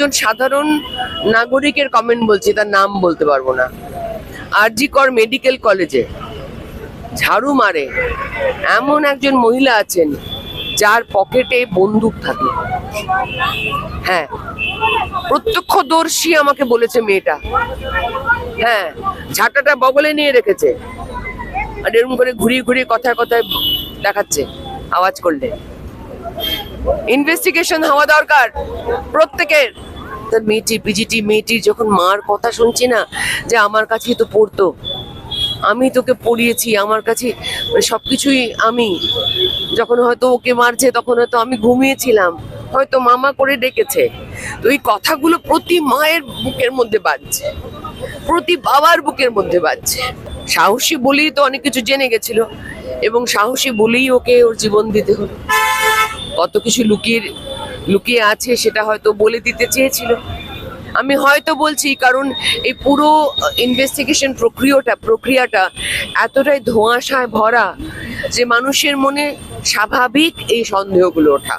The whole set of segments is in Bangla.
একজন সাধারণ নাগরিকের কমেন্ট বলছি, তার নাম বলতে পারব না। আরজি কর মেডিকেল কলেজে ঝাড়ু মারে এমন একজন মহিলা আছেন, যার পকেটে বন্দুক থাকে। হ্যাঁ প্রত্যক্ষদর্শী আমাকে বলেছে মেয়েটা। হ্যাঁ ঝাঁটাটা বগলে নিয়ে রেখেছে। আর এরকম করে ঘুরিয়ে ঘুরিয়ে কথায় কথায় দেখাচ্ছে, আওয়াজ করলে। ইনভেস্টিগেশন হওয়া দরকার। প্রত্যেকের। তার মেয়েটি, বিজিটি মেয়েটির যখন মার কথা শুনছি না, যে আমার কাছেই তো পড়তো। আমি তোকে পড়িয়েছি আমার কাছে মানে সবকিছুই আমি। যখন হয়তো ওকে মারছে, তখন হয়তো আমি ঘুমিয়েছিলাম। হয়তো মামা করে ডেকেছে। তো এই কথাগুলো প্রতি মায়ের বুকের মধ্যে বাজছে। প্রতি বাবার বুকের মধ্যে বাজছে। সাহসী বলেই তো অনেক কিছু জেনে গেছিল। এবং সাহসী বলেই ওকে ওর জীবন দিতে হলো। কত কিছু লুকিয়ে লুকিয়ে আছে সেটা হয়তো বলে দিতে চেয়েছিল। আমি হয়তো বলছি কারণ এই পুরো ইনভেস্টিগেশন প্রক্রিয়াটা প্রক্রিয়াটা এতটাই ধোঁয়াশায় ভরা যে মানুষের মনে স্বাভাবিক এই সন্দেহগুলো ওঠা।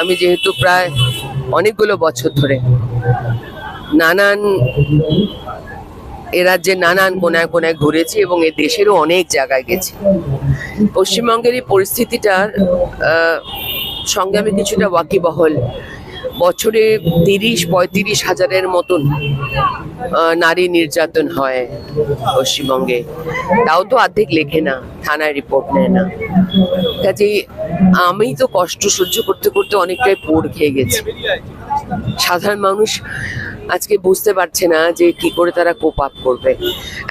আমি যেহেতু প্রায় অনেকগুলো বছর ধরে নানান রাজ্যে নানান কোনায় কোনায় ঘুরেছি এবং এ দেশেরও অনেক জায়গায় গেছি। পশ্চিমবঙ্গের এই পরিস্থিতিটার সঙ্গে আমি কিছুটা ওয়াকিবহল। বছরে তিরিশ পঁয়ত্রিশ হাজারের মতন নারী নির্যাতন হয় পশ্চিমবঙ্গে। তাও তো অর্ধেক লেখে না, থানায় রিপোর্ট নেয় না। কাজেই আমি তো কষ্ট সহ্য করতে করতে অনেকটাই পোড় খেয়ে গেছি। সাধারণ মানুষ আজকে বুঝতে পারছে না যে কি করে তারা কোপ আপ করবে।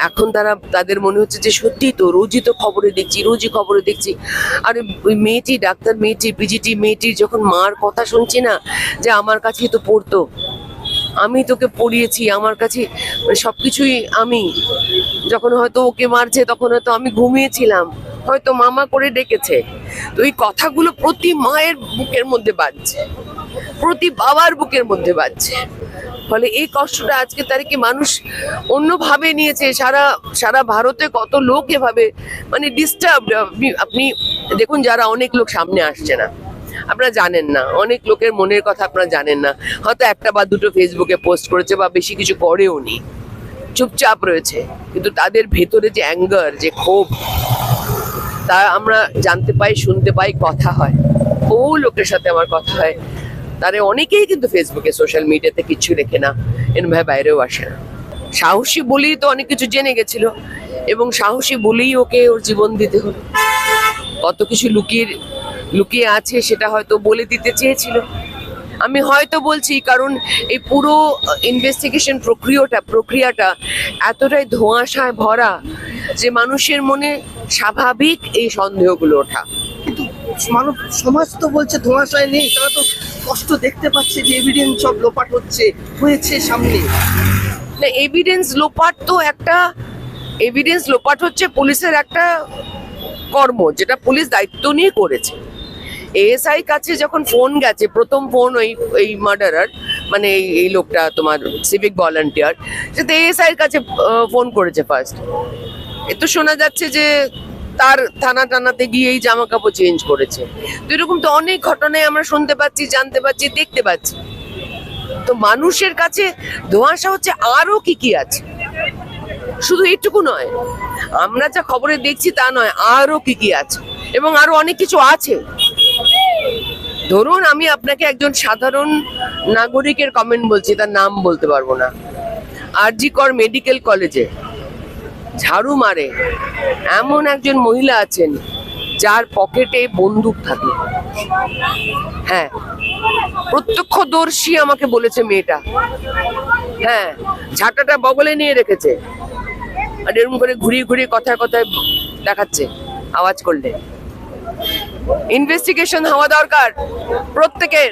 এখন তারা, তাদের মনে হচ্ছে যে সত্যি তো রোজই তো খবরে দেখছি, রোজই খবরে দেখছি। আর ওই মেয়েটি, ডাক্তার মেয়েটি বিজিটি মেয়েটির যখন মার কথা শুনছি না যে আমার কাছেই তো পড়তো, আমি তোকে পড়িয়েছি আমার কাছে মানে সবকিছুই আমি। যখন হয়তো ওকে মারছে, তখন হয়তো আমি ঘুমিয়েছিলাম, হয়তো মামা করে ডেকেছে। তো এই কথাগুলো প্রতি মায়ের বুকের মধ্যে বাজছে, প্রতি বাবার বুকের মধ্যে বাজছে। ফলে এই কষ্টটা আজকে তারিখে মানুষ অন্যভাবে নিয়েছে। সারা সারা ভারতে কত লোক এভাবে মানে ডিস্টার্ব আপনি দেখুন যারা অনেক লোক সামনে আসছে না, আপনারা জানেন না। অনেক লোকের মনের কথা আপনারা জানেন না। হয়তো একটা বা দুটো ফেসবুকে পোস্ট করেছে বা বেশি কিছু করেও নি। চুপচাপ রয়েছে। কিন্তু তাদের ভেতরে যে অ্যাঙ্গার যে ক্ষোভ, তা আমরা জানতে পাই, শুনতে পাই, কথা হয়। বহু লোকের সাথে আমার কথা হয়। তারা অনেকেই কিন্তু ফেসবুকে সোশ্যাল মিডিয়াতে কিছু লেখে না। এরমভাবে বাইরেও আসে না। সাহসী বলেই তো অনেক কিছু জেনে গেছিল এবং সাহসী বলেই ওকে ওর জীবন দিতে হলো। কত কিছু লুকিয়ে লুকিয়ে আছে সেটা হয়তো বলে দিতে চেয়েছিল। আমি হয়তো বলছি কারণ এই পুরো ইনভেস্টিগেশন প্রক্রিয়াটা প্রক্রিয়াটা এতটাই ধোঁয়াশায় ভরা যে মানুষের মনে স্বাভাবিক এই সন্দেহগুলো ওঠা। মানব সমাজ তো বলছে ধোঁয়াশায় নেই, তারা তো কষ্ট দেখতে পাচ্ছে যে এভিডেন্স সব লোপাট হচ্ছে, হয়েছে সামনে। না এভিডেন্স লোপাট তো একটা এভিডেন্স লোপাট হচ্ছে পুলিশের একটা কর্ম, যেটা পুলিশ দায়িত্ব নিয়ে করেছে। এএসআই কাছে যখন ফোন গেছে, প্রথম ফোন ওই এই মার্ডারার মানে এই এই লোকটা তোমার সিভিক ভলান্টিয়ার সেটা এএসআই কাছে ফোন করেছে ফার্স্ট এ তো শোনা যাচ্ছে যে তার থানা টানাতে গিয়ে এই জামা কাপড় চেঞ্জ করেছে। তো এরকম তো অনেক ঘটনায় আমরা শুনতে পাচ্ছি, জানতে পাচ্ছি, দেখতে পাচ্ছি। তো মানুষের কাছে ধোঁয়াশা হচ্ছে আরও কি কি আছে? শুধু এইটুকু নয়, আমরা যা খবরে দেখছি তা নয়, আরও কি কি আছে? এবং আরও অনেক কিছু আছে। ধরুন, আমি আপনাকে একজন সাধারণ নাগরিকের কমেন্ট বলছি, তার নাম বলতে পারব না। আরজি কর মেডিকেল কলেজে ঝাড়ু মারে। এমন একজন মহিলা আছেন, যার পকেটে বন্দুক থাকে। হ্যাঁ প্রত্যক্ষদর্শী আমাকে বলেছে মেয়েটা। হ্যাঁ ঝাঁটাটা বগলে নিয়ে রেখেছে। আর এরকম করে ঘুরিয়ে ঘুরিয়ে কথায় কথায় দেখাচ্ছে, আওয়াজ করলে। ইনভেস্টিগেশন হওয়া দরকার প্রত্যেকের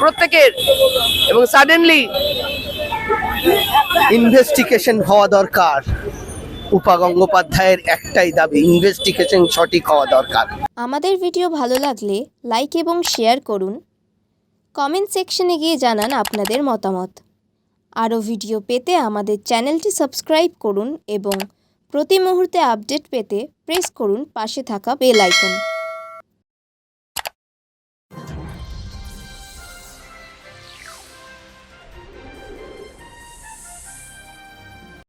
প্রত্যেকের। এবং সাডেনলি ইনভেস্টিগেশন হওয়া দরকার। উপা গঙ্গোপাধ্যায়ের একটাই দাবি ইনভেস্টিগেশন সঠিক হওয়া দরকার। আমাদের ভিডিও ভালো লাগলে লাইক এবং শেয়ার করুন। কমেন্ট সেকশনে গিয়ে জানান আপনাদের মতামত। আরও ভিডিও পেতে আমাদের চ্যানেলটি সাবস্ক্রাইব করুন এবং প্রতি মুহূর্তে আপডেট পেতে প্রেস করুন পাশে থাকা বেল আইকন